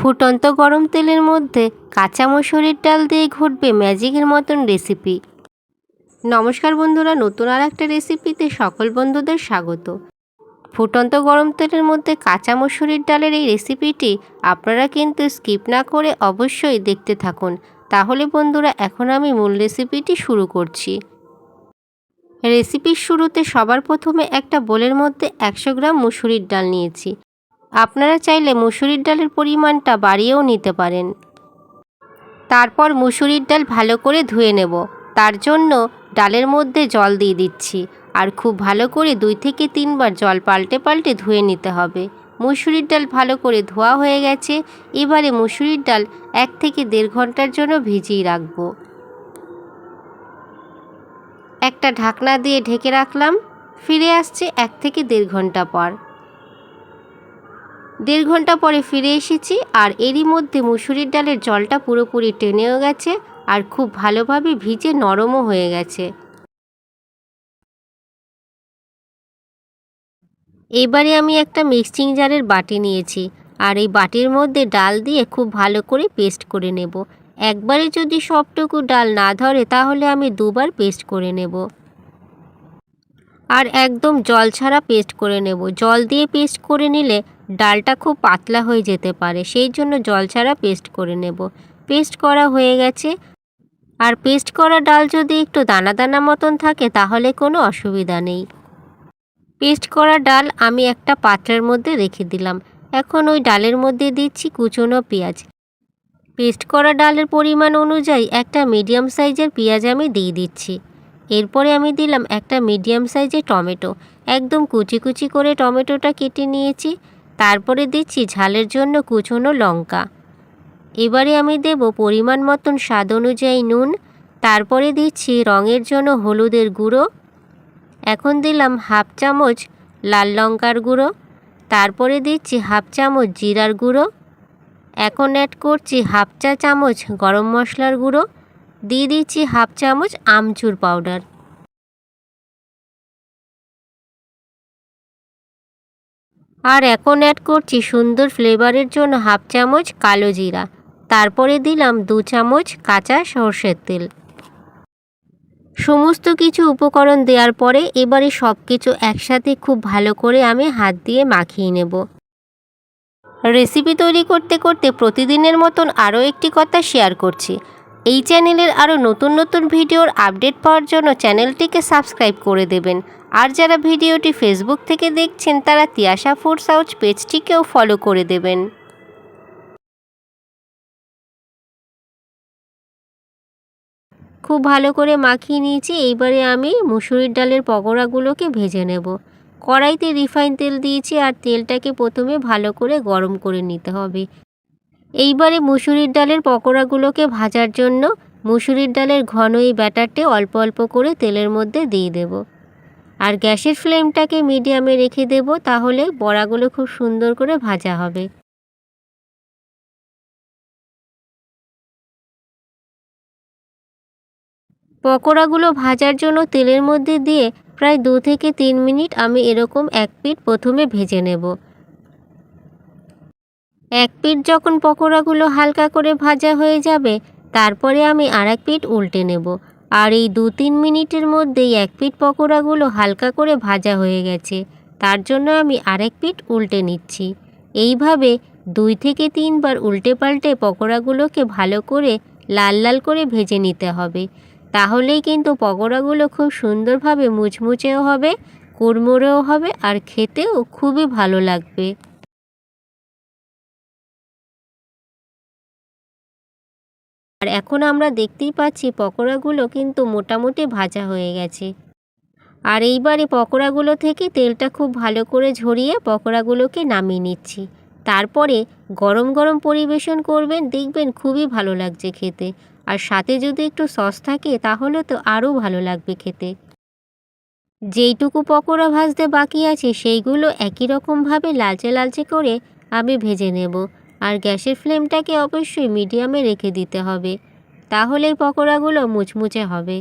ফুটন্ত গরম তেলের মধ্যে কাঁচা মসুরির ডাল দিয়ে ঘটবে ম্যাজিকের মতন রেসিপি। নমস্কার বন্ধুরা, নতুন আর একটা রেসিপিতে সকল বন্ধুদের স্বাগত। ফুটন্ত গরম তেলের মধ্যে কাঁচা মসুরির ডালের এই রেসিপিটি আপনারা কিন্তু স্কিপ না করে অবশ্যই দেখতে থাকুন। তাহলে বন্ধুরা, এখন আমি মূল রেসিপিটি শুরু করছি। রেসিপির শুরুতে সবার প্রথমে একটা বোলের মধ্যে একশো গ্রাম মুসুরির ডাল নিয়েছি। আপনারা চাইলে মুসুরির ডালের পরিমাণটা বাড়িয়েও নিতে পারেন। তারপর মুসুরির ডাল ভালো করে ধুয়ে নেব। তার জন্য ডালের মধ্যে জল দিয়ে দিচ্ছি। আর খুব ভালো করে দুই থেকে তিনবার জল পাল্টে পাল্টে ধুয়ে নিতে হবে। মুসুরির ডাল ভালো করে ধোয়া হয়ে গেছে। এবারে মুসুরির ডাল এক থেকে দেড় ঘণ্টার জন্য ভিজিয়ে রাখব। একটা ঢাকনা দিয়ে ঢেকে রাখলাম। ফিরে আসছে এক থেকে দেড় ঘণ্টা পর। দেড় ঘণ্টা পরে ফিরে এসেছি আর এরই মধ্যে মুসুরির ডালের জলটা পুরোপুরি টেনেও গেছে আর খুব ভালোভাবে ভিজে নরমও হয়ে গেছে। এবারে আমি একটা মিক্সিং জারের বাটি নিয়েছি আর এই বাটির মধ্যে ডাল দিয়ে খুব ভালো করে পেস্ট করে নেব। একবারে যদি সবটুকু ডাল না ধরে তাহলে আমি দুবার পেস্ট করে নেব। আর একদম জল ছাড়া পেস্ট করে নেব। জল দিয়ে পেস্ট করে নিলে ডালটা খুব পাতলা হয়ে যেতে পারে, সেই জন্য জল ছাড়া পেস্ট করে নেব। পেস্ট করা হয়ে গেছে। আর পেস্ট করা ডাল যদি একটু দানা দানা মতন থাকে, তাহলে কোনো অসুবিধা নেই। পেস্ট করা ডাল আমি একটা পাত্রের মধ্যে রেখে দিলাম। এখন ওই ডালের মধ্যে দিচ্ছি কুচনো পেঁয়াজ। পেস্ট করা ডালের পরিমাণ অনুযায়ী একটা মিডিয়াম সাইজের পেঁয়াজ আমি দিয়ে দিচ্ছি। এরপরে আমি দিলাম একটা মিডিয়াম সাইজের টমেটো। একদম কুচি কুচি করে টমেটোটা কেটে নিয়েছি। তারপরে দিচ্ছি ঝালের জন্য কুচনো লঙ্কা। এবারে আমি দেব পরিমাণ মতন স্বাদ অনুযায়ী নুন, তারপরে দিচ্ছি রঙের জন্য হলুদের গুঁড়ো। এখন দিলাম হাফ চামচ লাল লঙ্কার গুঁড়ো, তারপরে দিচ্ছি হাফ চামচ জিরার গুঁড়ো। এখন অ্যাড করছি হাফ চা চামচ গরম মশলার গুঁড়ো, দিয়ে দিচ্ছি হাফ চামচ আমচুর পাউডার আর এখন অ্যাড করছি সুন্দর ফ্লেভারের জন্য হাফ চামচ কালো জিরা। তারপরে দিলাম দু চামচ কাঁচা সর্ষের তেল। সমস্ত কিছু উপকরণ দেওয়ার পরে এবারে সব কিছু একসাথে খুব ভালো করে আমি হাত দিয়ে মাখিয়ে নেব। রেসিপি তৈরি করতে করতে প্রতিদিনের মতন আরও একটি কথা শেয়ার করছি। এই চ্যানেলের আরও নতুন নতুন ভিডিওর আপডেট পাওয়ার জন্য চ্যানেলটিকে সাবস্ক্রাইব করে দেবেন। আর যারা ভিডিওটি ফেসবুক থেকে দেখছেন, তারা তিয়াশা ফুডস হাউস পেজটিকেও ফলো করে দেবেন। খুব ভালো করে মাখিয়ে নিয়েছি। এইবারে আমি মুসুরির ডালের পকোড়াগুলোকে ভেজে নেব। কড়াইতে রিফাইন তেল দিয়েছি আর তেলটাকে প্রথমে ভালো করে গরম করে নিতে হবে। এইবারে মুসুরির ডালের পকোড়াগুলোকে ভাজার জন্য মুসুরির ডালের ঘন এই ব্যাটারটি অল্প অল্প করে তেলের মধ্যে দিয়ে দেব। আর গ্যাসের ফ্লেমটাকে মিডিয়ামে রেখে দেব, তাহলে বড়াগুলো খুব সুন্দর করে ভাজা হবে। পকোড়াগুলো ভাজার জন্য তেলের মধ্যে দিয়ে প্রায় দু থেকে তিন মিনিট আমি এরকম এক পিঠ প্রথমে ভেজে নেব। এক পিঠ যখন পকোড়াগুলো হালকা করে ভাজা হয়ে যাবে, তারপরে আমি আর এক পিঠ উল্টে নেব। আর এই দু তিন মিনিটের মধ্যেই এক পিঠ পকোড়াগুলো হালকা করে ভাজা হয়ে গেছে, তার জন্য আমি আরেক পিঠ উল্টে নিচ্ছি। এইভাবে দুই থেকে তিনবার উল্টে পাল্টে পকোড়াগুলোকে ভালো করে লাল লাল করে ভেজে নিতে হবে। তাহলেই কিন্তু পকোড়াগুলো খুব সুন্দরভাবে মুচমুচেও হবে, কুড়মুড়েও হবে আর খেতেও খুবই ভালো লাগবে। আর এখন আমরা দেখতেই পাচ্ছি পকোড়াগুলো কিন্তু মোটামুটি ভাজা হয়ে গেছে। আর এইবারে পকোড়াগুলো থেকে তেলটা খুব ভালো করে ঝরিয়ে পকোড়াগুলোকে নামিয়ে নিচ্ছি। তারপরে গরম গরম পরিবেশন করবেন, দেখবেন খুবই ভালো লাগছে খেতে। আর সাথে যদি একটু সস থাকে, তাহলে তো আরও ভালো লাগবে খেতে। যেইটুকু পকোড়া ভাজতে বাকি আছে, সেইগুলো একই রকমভাবে লালচে লালচে করে আমি ভেজে নেব। আর গ্যাসের ফ্লেমটাকে অবশ্যই মিডিয়ামে রেখে দিতে হবে, তাহলেই পকোড়াগুলো মুচমুচে হবে।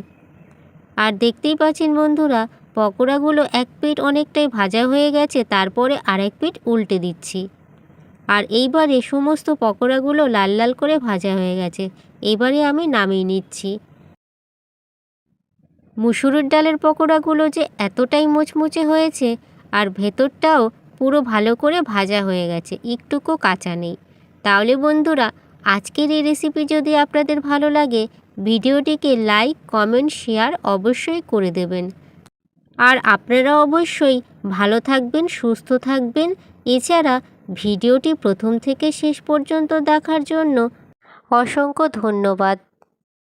আর দেখতেই পাচ্ছেন বন্ধুরা, পকোড়াগুলো এক পিঠ অনেকটাই ভাজা হয়ে গেছে, তারপরে আরেক পিঠ উল্টে দিচ্ছি। আর এইবারে সমস্ত পকোড়াগুলো লাল লাল করে ভাজা হয়ে গেছে, এবারে আমি নামিয়ে নিচ্ছি। মুসুরির ডালের পকোড়াগুলো যে এতটাই মুচমুচে হয়েছে, আর ভেতরটাও পুরো ভালো করে ভাজা হয়ে গেছে, একটুকু কাঁচা নেই। তাহলে বন্ধুরা, আজকের এই রেসিপি যদি আপনাদের ভালো লাগে, ভিডিওটিকে লাইক কমেন্ট শেয়ার অবশ্যই করে দেবেন। আর আপনারা অবশ্যই ভালো থাকবেন, সুস্থ থাকবেন। এছাড়া ভিডিওটি প্রথম থেকে শেষ পর্যন্ত দেখার জন্য অসংখ্য ধন্যবাদ।